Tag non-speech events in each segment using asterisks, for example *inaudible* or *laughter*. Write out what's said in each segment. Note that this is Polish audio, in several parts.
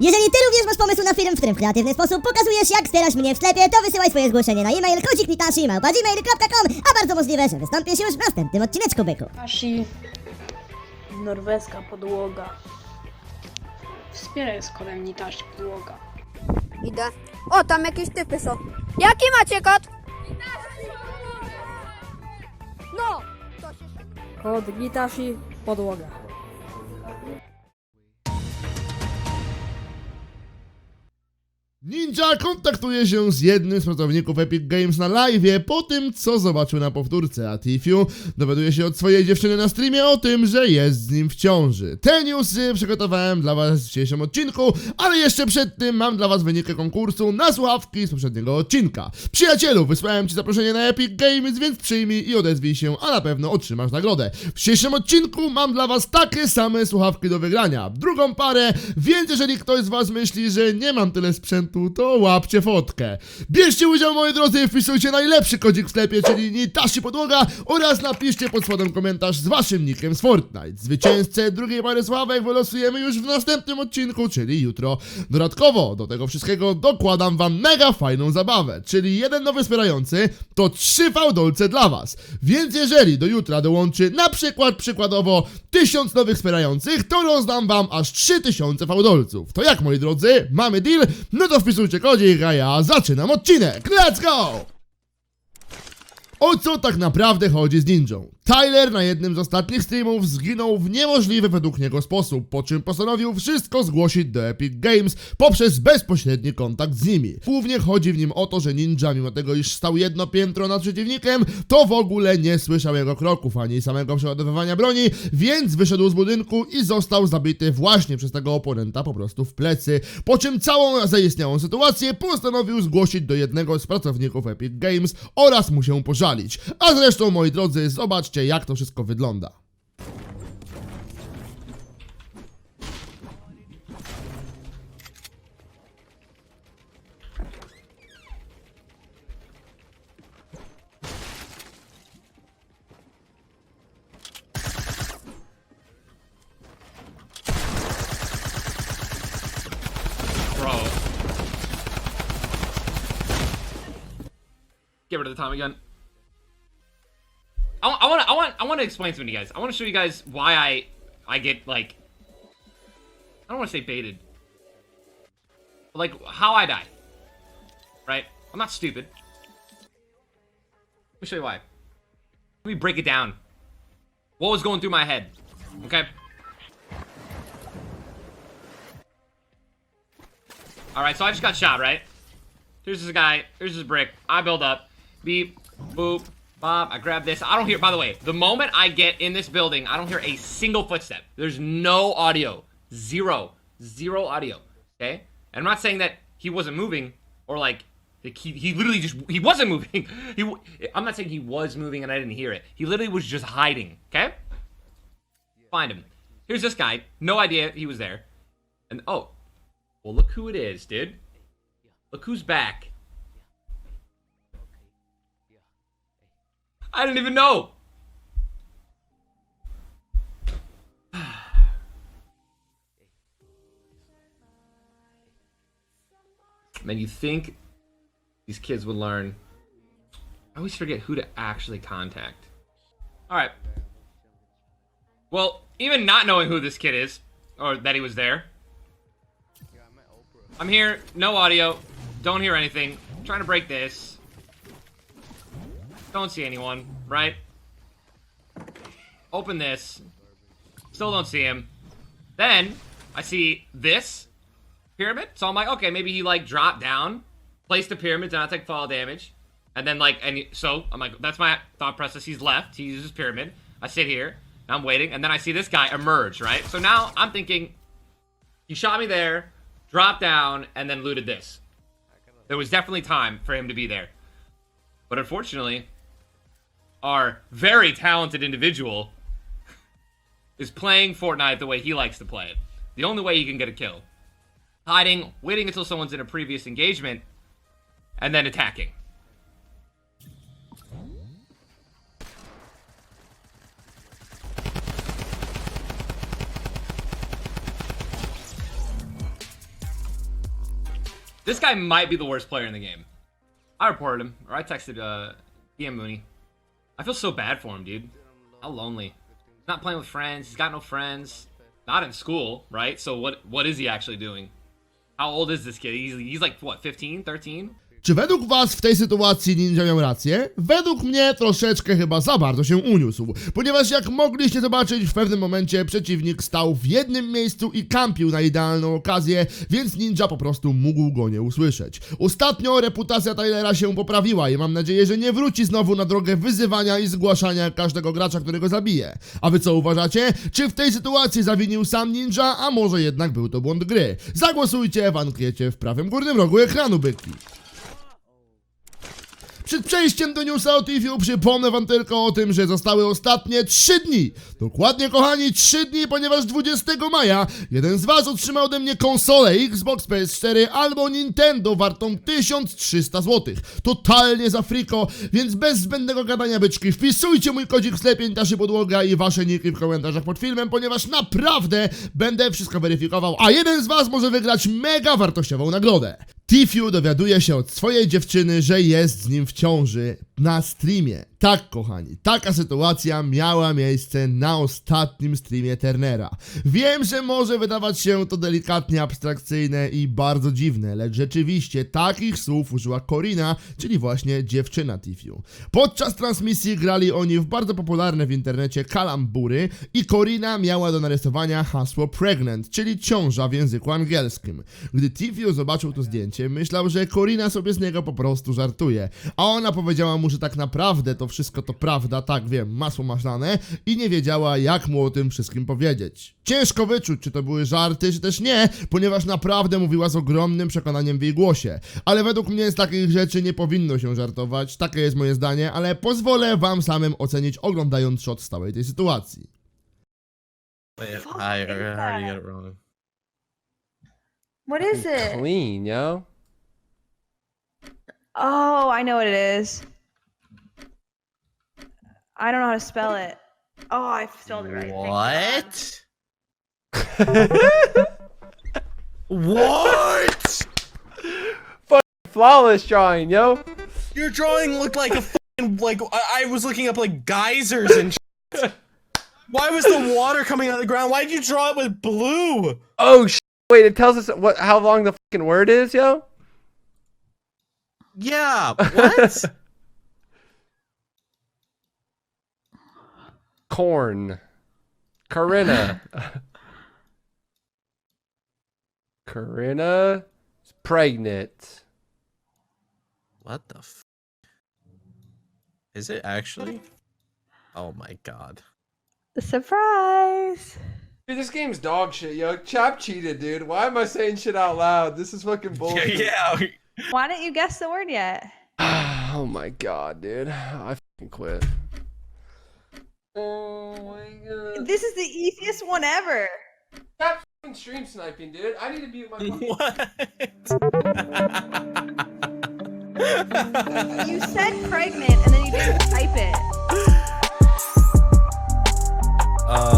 Jeżeli ty również masz pomysł na film, w którym w kreatywny sposób pokazujesz jak wspierasz mnie w sklepie, to wysyłaj swoje zgłoszenie na e-mail kodzik.gmail.com a bardzo możliwe, że wystąpisz już w następnym odcineczku, byku. Ashi. Norweska podłoga. Wspieraj z kodem Nitashi podłoga. Idę. O, tam jakieś typy są. Jaki macie kod? No! Kod Gitashi podłoga. Ninja kontaktuje się z jednym z pracowników Epic Games na live po tym, co zobaczył na powtórce, a Tifiu dowiaduje się od swojej dziewczyny na streamie o tym, że jest z nim w ciąży. Te newsy przygotowałem dla was w dzisiejszym odcinku, ale jeszcze przed tym mam dla was wyniki konkursu na słuchawki z poprzedniego odcinka. Przyjacielu, wysłałem ci zaproszenie na Epic Games, więc przyjmij i odezwij się, a na pewno otrzymasz nagrodę. W dzisiejszym odcinku mam dla was takie same słuchawki do wygrania. Drugą parę, więc jeżeli ktoś z was myśli, że nie mam tyle sprzętu, to łapcie fotkę. Bierzcie udział, moi drodzy, wpisujcie najlepszy kodzik w sklepie, czyli Nitashi Podłoga oraz napiszcie pod spodem komentarz z waszym nickiem z Fortnite. Zwycięzcę drugiej pary sławek wylosujemy już w następnym odcinku, czyli jutro. Dodatkowo do tego wszystkiego dokładam wam mega fajną zabawę, czyli jeden nowy wspierający to trzy fałdolce dla was. Więc jeżeli do jutra dołączy na przykład przykładowo tysiąc nowych wspierających, to rozdam wam aż 3000 fałdolców. To jak moi drodzy, mamy deal? No to wpisujcie kodzik, a ja zaczynam odcinek. Let's go! O co tak naprawdę chodzi z ninją? Tyler na jednym z ostatnich streamów zginął w niemożliwy według niego sposób, po czym postanowił wszystko zgłosić do Epic Games poprzez bezpośredni kontakt z nimi. Głównie chodzi w nim o to, że ninja, mimo tego iż stał jedno piętro nad przeciwnikiem, to w ogóle nie słyszał jego kroków ani samego przeładowywania broni, więc wyszedł z budynku i został zabity właśnie przez tego oponenta po prostu w plecy, po czym całą zaistniałą sytuację postanowił zgłosić do jednego z pracowników Epic Games oraz mu się pożalić. A zresztą, moi drodzy, zobaczcie jak to wszystko wygląda. Bro. Get rid of the. I, I want to I want I want to explain something to you guys. I want to show you guys why I I get like I don't want to say baited. But like how I die. Right? I'm not stupid. Let me show you why. Let me break it down. What was going through my head? Okay? Alright, so I just got shot, right? Here's this guy. Here's this brick. I build up. Beep. Boop. Bob. I grab this. I don't hear, by the way, the moment I get in this building, I don't hear a single footstep. There's no audio. Zero. Zero audio. Okay? And I'm not saying that he wasn't moving or like, he, he literally just, he wasn't *laughs* moving. He, I'm not saying he was moving and I didn't hear it. He literally was just hiding. Okay? Find him. Here's this guy. No idea he was there. And, oh, well, look who it is, dude. Look who's back. I didn't even know. *sighs* Man, you think these kids would learn. I always forget who to actually contact. Alright. Well, even not knowing who this kid is, or that he was there, I'm here, no audio, don't hear anything. trying to break this. Don't see anyone, right? Open this. Still don't see him. Then I see this pyramid. So I'm like, okay, maybe he like dropped down, placed the pyramid, did not take fall damage. And then like and so I'm like, that's my thought process. He's left. He uses pyramid. I sit here. I'm waiting, and then I see this guy emerge, right? So now I'm thinking, he shot me there, dropped down, and then looted this. There was definitely time for him to be there. But unfortunately, our very talented individual is playing Fortnite the way he likes to play it. The only way he can get a kill. Hiding, waiting until someone's in a previous engagement, and then attacking. This guy might be the worst player in the game. I reported him, or I texted uh, Ian Mooney. I feel so bad for him, dude. How lonely. He's not playing with friends. He's got no friends. Not in school, right? So what? What is he actually doing? How old is this kid? He's, he's like what, 15, 13? Czy według was w tej sytuacji Ninja miał rację? Według mnie troszeczkę chyba za bardzo się uniósł, ponieważ jak mogliście zobaczyć, w pewnym momencie przeciwnik stał w jednym miejscu i kampił na idealną okazję, więc Ninja po prostu mógł go nie usłyszeć. Ostatnio reputacja Tylera się poprawiła i mam nadzieję, że nie wróci znowu na drogę wyzywania i zgłaszania każdego gracza, którego zabije. A wy co uważacie? Czy w tej sytuacji zawinił sam Ninja, a może jednak był to błąd gry? Zagłosujcie w ankiecie w prawym górnym rogu ekranu, byki. Przed przejściem do newsa o Tifiu przypomnę wam tylko o tym, że zostały ostatnie 3 dni. Dokładnie kochani 3 dni, ponieważ 20 maja jeden z was otrzymał ode mnie konsolę Xbox PS4 albo Nintendo wartą 1300 zł. Totalnie za friko, więc bez zbędnego gadania byczki wpisujcie mój kodzik w sklepie Taszy Podłoga i wasze niki w komentarzach pod filmem, ponieważ naprawdę będę wszystko weryfikował, a jeden z was może wygrać mega wartościową nagrodę. Tifiu dowiaduje się od swojej dziewczyny, że jest z nim w ciąży na streamie. Tak, kochani, taka sytuacja miała miejsce na ostatnim streamie Turnera. Wiem, że może wydawać się to delikatnie abstrakcyjne i bardzo dziwne, lecz rzeczywiście takich słów użyła Corina, czyli właśnie dziewczyna Tifiu. Podczas transmisji grali oni w bardzo popularne w internecie kalambury i Corina miała do narysowania hasło pregnant, czyli ciąża w języku angielskim. Gdy Tifiu zobaczył to zdjęcie, myślał, że Corina sobie z niego po prostu żartuje, a ona powiedziała mu, że tak naprawdę to wszystko to prawda, tak wiem, masło maślane i nie wiedziała jak mu o tym wszystkim powiedzieć. Ciężko wyczuć, czy to były żarty, czy też nie, ponieważ naprawdę mówiła z ogromnym przekonaniem w jej głosie. Ale według mnie z takich rzeczy nie powinno się żartować, takie jest moje zdanie, ale pozwolę wam samym ocenić oglądając shot z całej tej sytuacji. I already get it wrong. What is it? Clean, yo. Oh, I know what it is. I don't know how to spell it. Oh, I spelled it right. thank God. What? What? Flawless drawing, yo. Your drawing looked like a fucking like I, I was looking up like geysers and. Shit. *laughs* Why was the water coming out of the ground? Why did you draw it with blue? Oh, sh- wait, it tells us what how long the fucking word is, yo. Yeah. What? *laughs* Corn. Corinna. Corinna is pregnant. what the? F- is it actually? Oh my god. Surprise! Dude, this game's dog shit, yo. Chop cheated, dude. Why am I saying shit out loud? This is fucking *laughs* bullshit. yeah. Why didn't you guess the word yet? *sighs* oh my god, dude. I fucking quit. My god. This is the easiest one ever. Stop fucking stream sniping, dude. I need to mute my *laughs* fucking What? You said pregnant and then you didn't type it. um.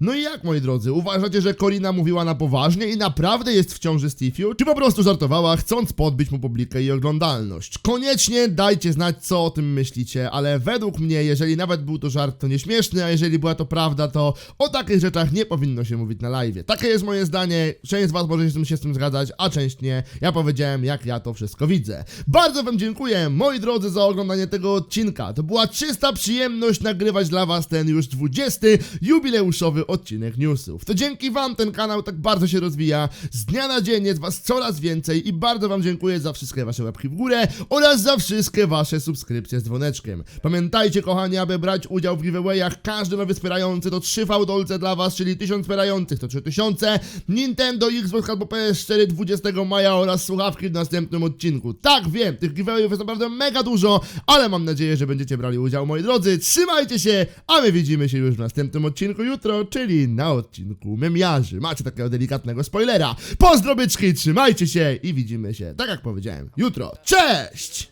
No i jak, moi drodzy, uważacie, że Corina mówiła na poważnie i naprawdę jest w ciąży Tifiu? Czy po prostu żartowała, chcąc podbić mu publikę i oglądalność? Koniecznie dajcie znać, co o tym myślicie, ale według mnie, jeżeli nawet był to żart, to nieśmieszny, a jeżeli była to prawda, to o takich rzeczach nie powinno się mówić na live. Takie jest moje zdanie, część z was może się z tym zgadzać, a część nie. Ja powiedziałem, jak ja to wszystko widzę. Bardzo wam dziękuję, moi drodzy, za oglądanie tego odcinka. To była czysta przyjemność nagrywać dla was ten już 20 jubileuszowy odcinek newsów. To dzięki wam ten kanał tak bardzo się rozwija. Z dnia na dzień jest was coraz więcej i bardzo wam dziękuję za wszystkie wasze łapki w górę oraz za wszystkie wasze subskrypcje z dzwoneczkiem. Pamiętajcie kochani, aby brać udział w giveawayach, każdy nowy wspierający to 3 fałdolce dla was, czyli 1000 wspierających to 3000, Nintendo, Xbox albo PS4 20 maja oraz słuchawki w następnym odcinku. Tak, wiem, tych giveawayów jest naprawdę mega dużo, ale mam nadzieję, że będziecie brali udział, moi drodzy. Trzymajcie się, a my widzimy się już w następnym odcinku jutro, czyli na odcinku Memiarzy. Macie takiego delikatnego spoilera. Pozdrobyczki, trzymajcie się i widzimy się, tak jak powiedziałem, jutro. Cześć!